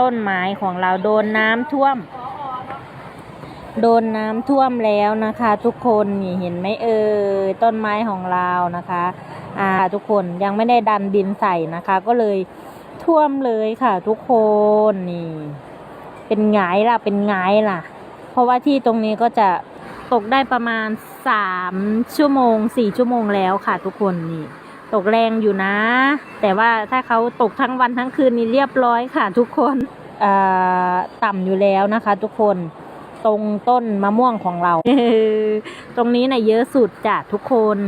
ต้นไม้ของเราโดนน้ำท่วม โดนน้ำท่วมแล้วนะคะ ทุกคนนี่เห็นไหมเอ่ยต้นไม้ของเรานะคะอ่าทุกคนยังไม่ได้ดันดินใส่นะคะ ก็เลยท่วมเลยค่ะ ทุกคนนี่ เป็นไงล่ะเป็นไงล่ะ เพราะว่าที่ตรงนี้ก็จะตกได้ประมาณสามชั่วโมงสี่ชั่วโมงแล้วค่ะ ทุกคนนี่ ตกแรงอยู่นะ แต่ว่าถ้าเขาตกทั้งวันทั้งคืนนี่เรียบร้อยค่ะ ทุกคนต่ำอยู่แล้วนะคะ ทุกคนตรงต้นมะม่วงของเรา ตรงนี้นะ่ะเยอะสุดจ้ะทุกคน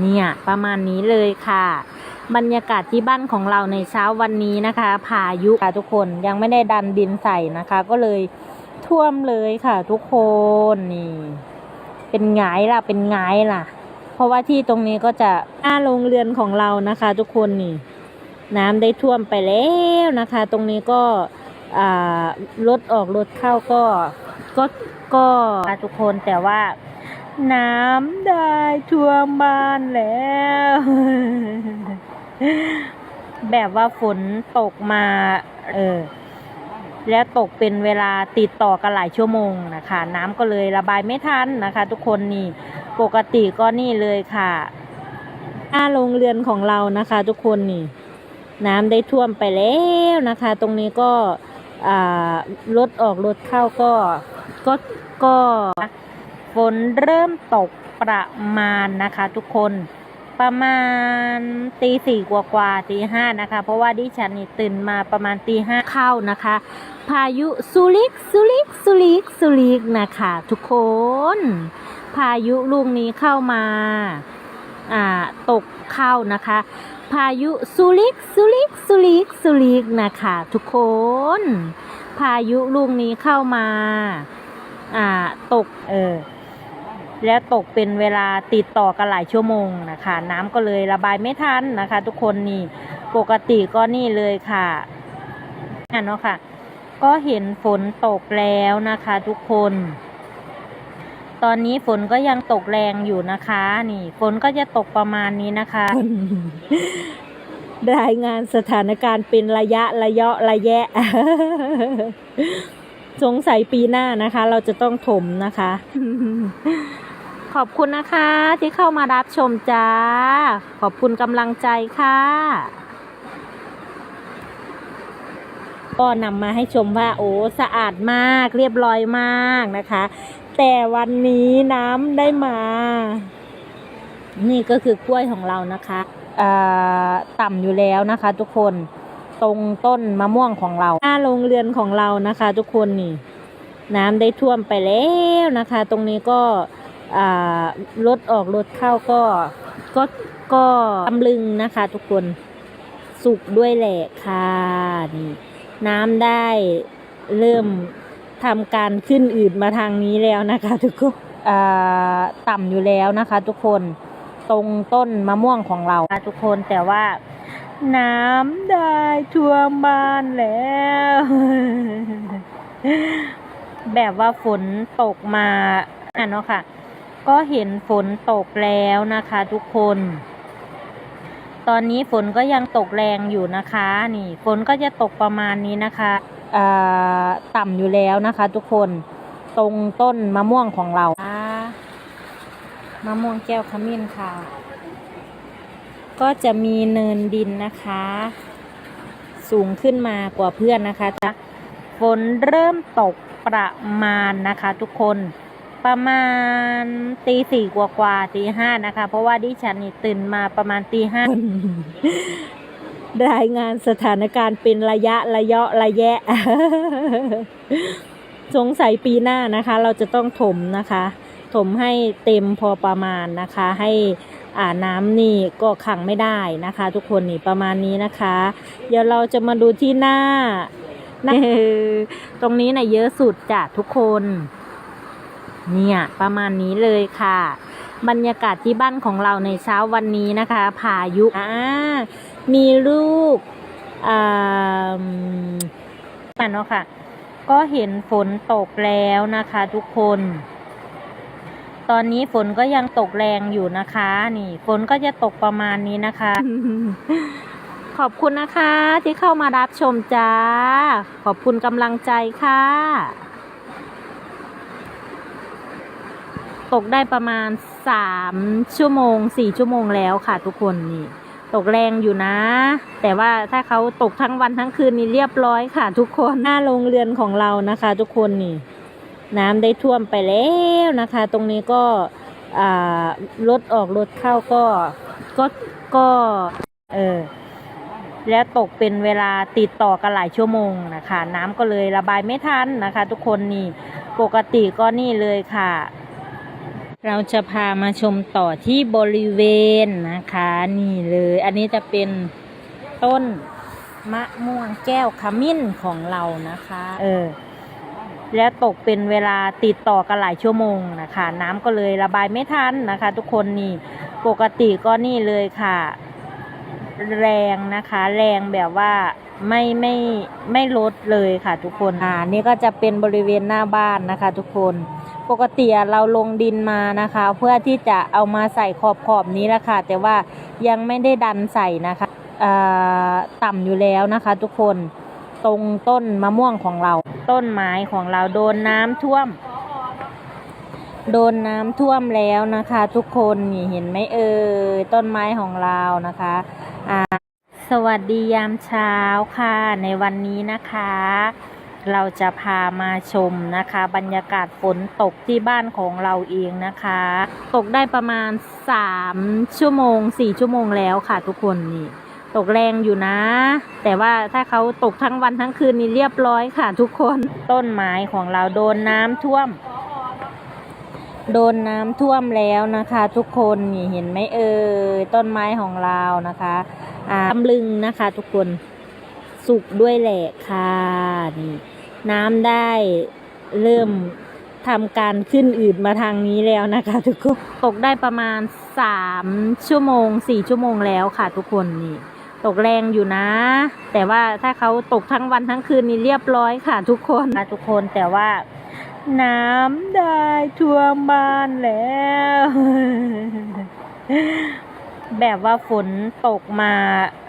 เนี่ยประมาณนี้เลยค่ะ บรรยากาศที่บ้านของเราในเช้าวันนี้นะคะพายุค่ะทุกคนยังไม่ได้ดันดินใส่นะคะ ก็เลยท่วมเลยค่ะ ทุกคนนี่ เป็นไงล่ะเป็นไงล่ะ ราะว่าที่ตรงนี้ก็จะหน้าโรงเรือนของเรานะคะ ทุกคนนี่ น้ำได้ท่วมไปแล้วนะคะ ตรงนี้ก็รถออกรถเข้าก็ก็ก็ทุกคนแต่ว่า น้ำได้ท่วมบ้านแล้ว แบบว่าฝนตกมา เออแล้วตกเป็นเวลาติดต่อกันหลายชั่วโมงนะคะ น้ำก็เลยระบายไม่ทันนะคะ ทุกคนนี่ ปกติก็นี่เลยค่ะหน้าโรงเรือนของเรานะคะ ทุกคนนี่น้ำได้ท่วมไปแล้วนะคะ ตรงนี้ก็รถออกรถเข้าก็ก็ก็ฝนเริ่มตกประมาณนะคะ ทุกคน ประมาณตีสี่กว่ากว่าตีห้านะคะ เพราะว่าดิฉันนี่ตื่นมาประมาณตีห้าเข้านะคะ พายุสุริกสุริกสุริกสุริกนะคะทุกคน พายุลูกนี้เข้ามาอ่าตกเข้านะคะ พายุสุริกสุริกสุริกสุริกนะคะทุกคน พายุลูกนี้เข้ามาอ่าตกเออ แล้วตกเป็นเวลาติดต่อกันหลายชั่วโมงนะคะ น้ำก็เลยระบายไม่ทันนะคะ ทุกคนนี่ปกติก็นี่เลยค่ะอะเนาะค่ะ ก็เห็นฝนตกแล้วนะคะทุกคน ตอนนี้ฝนก็ยังตกแรงอยู่นะคะ นี่ฝนก็จะตกประมาณนี้นะคะรายงานสถานการณ์เป็นระยะระยะระยะ สงสัยปีหน้านะคะ เราจะต้องถมนะคะ ขอบคุณนะคะที่เข้ามารับชมจ้า ขอบคุณกำลังใจค่ะ ก็นำมาให้ชมว่าโอ้สะอาดมากเรียบร้อยมากนะคะ แต่วันนี้น้ำได้มา นี่ก็คือกล้วยของเรานะคะอ่าต่ำอยู่แล้วนะคะ ทุกคนตรงต้นมะม่วงของเราหน้าโรงเรือนของเรานะคะ ทุกคนนี่ น้ำได้ท่วมไปแล้วนะคะ ตรงนี้ก็ รถออกรถเข้าก็ก็ก็ตำลึงนะคะทุกคนสุกด้วยแหละค่ะนี่น้ำได้เริ่มทำการขึ้นอืดมาทางนี้แล้วนะคะ ทุกคนต่ำอยู่แล้วนะคะ ทุกคนตรงต้นมะม่วงของเราทุกคนแต่ว่า น้ำได้ท่วมบ้านแล้ว แบบว่าฝนตกมาอะเนาะค่ะ ก็เห็นฝนตกแล้วนะคะทุกคน ตอนนี้ฝนก็ยังตกแรงอยู่นะคะ นี่ฝนก็จะตกประมาณนี้นะคะต่ำอยู่แล้วนะคะ ทุกคนตรงต้นมะม่วงของเรามะม่วงแก้วขมิ้นค่ะ ก็จะมีเนินดินนะคะ สูงขึ้นมากว่าเพื่อนนะคะจะฝนเริ่มตกประมาณนะคะ ทุกคน ประมาณตีสี่กว่ากว่าตีห้านะคะ เพราะว่าดิฉันนี่ตื่นมาประมาณตีห้ารายงานสถานการณ์เป็นระยะระยะระยะ สงสัยปีหน้านะคะ เราจะต้องถมนะคะ ถมให้เต็มพอประมาณนะคะ ให้อ่าน้ำนี่ก็ขังไม่ได้นะคะ ทุกคนนี่ประมาณนี้นะคะ เดี๋ยวเราจะมาดูที่หน้าหน้าตรงนี้นะเยอะสุดจ้ะทุกคน เนี่ยประมาณนี้เลยค่ะ บรรยากาศที่บ้านของเราในเช้าวันนี้นะคะพายุอ่ามีรูปอ่าอะเนาะค่ะ ก็เห็นฝนตกแล้วนะคะ ทุกคน ตอนนี้ฝนก็ยังตกแรงอยู่นะคะ นี่ ฝนก็จะตกประมาณนี้นะคะ ขอบคุณนะคะที่เข้ามารับชมจ้า ขอบคุณกำลังใจค่ะ ตกได้ประมาณสามชั่วโมงสี่ชั่วโมงแล้วค่ะทุกคนนี่ ตกแรงอยู่นะ แต่ว่าถ้าเขาตกทั้งวันทั้งคืนนี่เรียบร้อยค่ะ ทุกคนหน้าโรงเรือนของเรานะคะ ทุกคนนี่ น้ำได้ท่วมไปแล้วนะคะ ตรงนี้ก็รถออกรถเข้าก็ก็ก็เออแล้วตกเป็นเวลาติดต่อกันหลายชั่วโมงนะคะ น้ำก็เลยระบายไม่ทันนะคะ ทุกคนนี่ปกติก็นี่เลยค่ะ เราจะพามาชมต่อที่บริเวณนะคะ นี่เลย อันนี้จะเป็นต้นมะม่วงแก้วขมิ้นของเรานะคะ เออ แล้วตกเป็นเวลาติดต่อกันหลายชั่วโมงนะคะ น้ำก็เลยระบายไม่ทันนะคะ ทุกคนนี่ ปกติก็นี่เลยค่ะ แรงนะคะ แรงแบบว่าไม่ไม่ไม่ลดเลยค่ะทุกคนอ่านี่ก็จะเป็นบริเวณหน้าบ้านนะคะ ทุกคนปกติเราลงดินมานะคะ เพื่อที่จะเอามาใส่ขอบขอบๆนี้แหละค่ะแต่ว่ายังไม่ได้ดันใส่นะคะอ่าต่ำอยู่แล้วนะคะ ทุกคนตรงต้นมะม่วงของเรา ต้นไม้ของเราโดนน้ำท่วม โดนน้ำท่วมแล้วนะคะ ทุกคนนี่เห็นไหมเอ่ยต้นไม้ของเรานะคะอ่า สวัสดียามเช้าค่ะ ในวันนี้นะคะ เราจะพามาชมนะคะ บรรยากาศฝนตกที่บ้านของเราเองนะคะ ตกได้ประมาณสามชั่วโมงสี่ชั่วโมงแล้วค่ะทุกคนนี่ ตกแรงอยู่นะ แต่ว่าถ้าเขาตกทั้งวันทั้งคืนนี่เรียบร้อยค่ะทุกคนต้นไม้ของเราโดนน้ำท่วม โดนน้ำท่วมแล้วนะคะ ทุกคนนี่เห็นไหมเอ่ยต้นไม้ของเรานะคะ ตำลึงนะคะทุกคนสุกด้วยแหละค่ะนี่น้ำได้เริ่มทำการขึ้นอืดมาทางนี้แล้วนะคะ ทุกคนตกได้ประมาณสามชั่วโมงสี่ชั่วโมงแล้วค่ะ ทุกคนนี่ ตกแรงอยู่นะ แต่ว่าถ้าเขาตกทั้งวันทั้งคืนนี่เรียบร้อยค่ะ ทุกคนนะทุกคนแต่ว่า น้ำได้ท่วมบ้านแล้ว แบบว่าฝนตกมา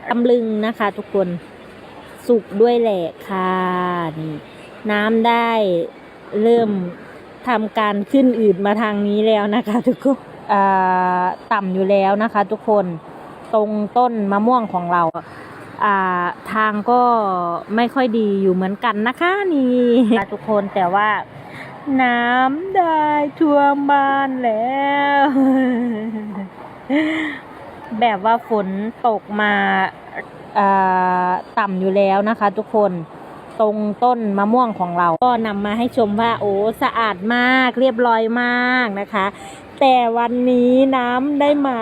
ตำลึงนะคะทุกคน สุกด้วยแหละค่ะนี่น้ำได้เริ่มทำการขึ้นอืดมาทางนี้แล้วนะคะทุกคนต่ำอยู่แล้วนะคะ ทุกคนตรงต้นมะม่วงของเราทางก็ไม่ค่อยดีอยู่เหมือนกันนะคะนี่ทุกคนแต่ว่าน้ำได้ท่วมบ้านแล้ว แบบว่าฝนตกมาอ่าต่ำอยู่แล้วนะคะทุกคนตรงต้นมะม่วงของเรา ก็นำมาให้ชมว่าโอ้สะอาดมากเรียบร้อยมากนะคะ แต่วันนี้น้ำได้มา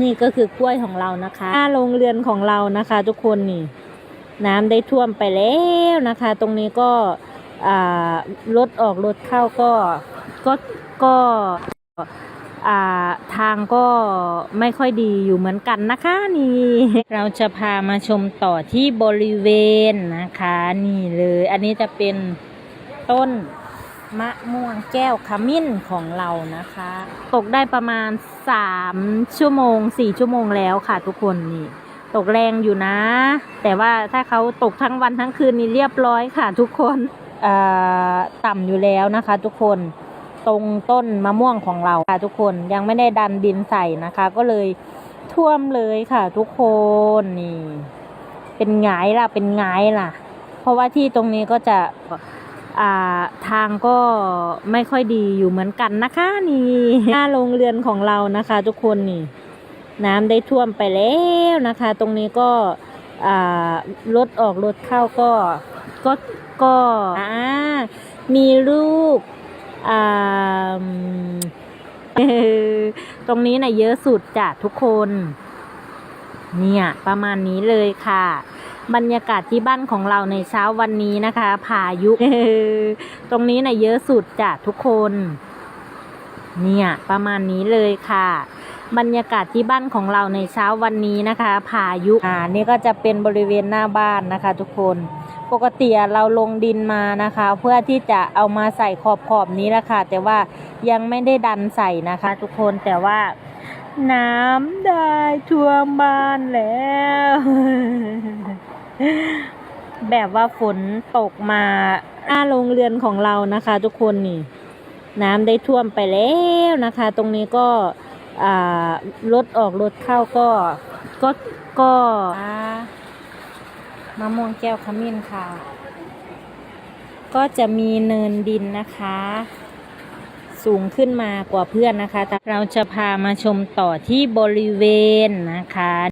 นี่ก็คือกล้วยของเรานะคะหน้าโรงเรือนของเรานะคะ ทุกคนนี่ น้ำได้ท่วมไปแล้วนะคะ ตรงนี้ก็รถออกรถเข้าก็ก็ก็ ทางก็ไม่ค่อยดีอยู่เหมือนกันนะคะนี่เราจะพามาชมต่อที่บริเวณนะคะ นี่เลย อันนี้จะเป็นต้นมะม่วงแก้วขมิ้นของเรานะคะ ตกได้ประมาณสามชั่วโมงสี่ชั่วโมงแล้วค่ะทุกคนนี่ตกแรงอยู่นะ แต่ว่าถ้าเขาตกทั้งวันทั้งคืนนี่เรียบร้อยค่ะทุกคนต่ำอยู่แล้วนะคะ ทุกคน ตรงต้นมะม่วงของเราค่ะทุกคนยังไม่ได้ดันดินใส่นะคะ ก็เลยท่วมเลยค่ะทุกคนนี่ เป็นไงล่ะเป็นไงล่ะ เพราะว่าที่ตรงนี้ก็จะอ่าทางก็ไม่ค่อยดีอยู่เหมือนกันนะคะ นี่หน้าโรงเรือนของเรานะคะ ทุกคนนี่ น้ำได้ท่วมไปแล้วนะคะ ตรงนี้ก็อ่ารถออกรถเข้าก็ก็ก็อ่ามีลูก ตรงนี้นะ่ะเยอะสุดจ้ะทุกคน เนี่ยประมาณนี้เลยค่ะ บรรยากาศที่บ้านของเราในเช้าวันนี้นะคะพายุตรงนี้นะ่ะเยอะสุดจ้ะทุกคน เนี่ยประมาณนี้เลยค่ะบรรยากาศที่บ้านของเราในเช้าวันนี้นะคะพายุอ่านี่ก็จะเป็นบริเวณหน้าบ้านนะคะ ทุกคน ปกติเราลงดินมานะคะ เพื่อที่จะเอามาใส่ขอบขอบนี้แหละค่ะ แต่ว่ายังไม่ได้ดันใส่นะคะ ทุกคนแต่ว่า น้ำได้ท่วมบ้านแล้ว แบบว่าฝนตกมาหน้าโรงเรือนของเรานะคะ ทุกคนนี่ น้ำได้ท่วมไปแล้วนะคะ ตรงนี้ก็รถออกรถเข้าก็ก็ก็ มะม่วงแก้วขมิ้นค่ะ ก็จะมีเนินดินนะคะ สูงขึ้นมากว่าเพื่อนนะคะ เราจะพามาชมต่อที่บริเวณนะคะ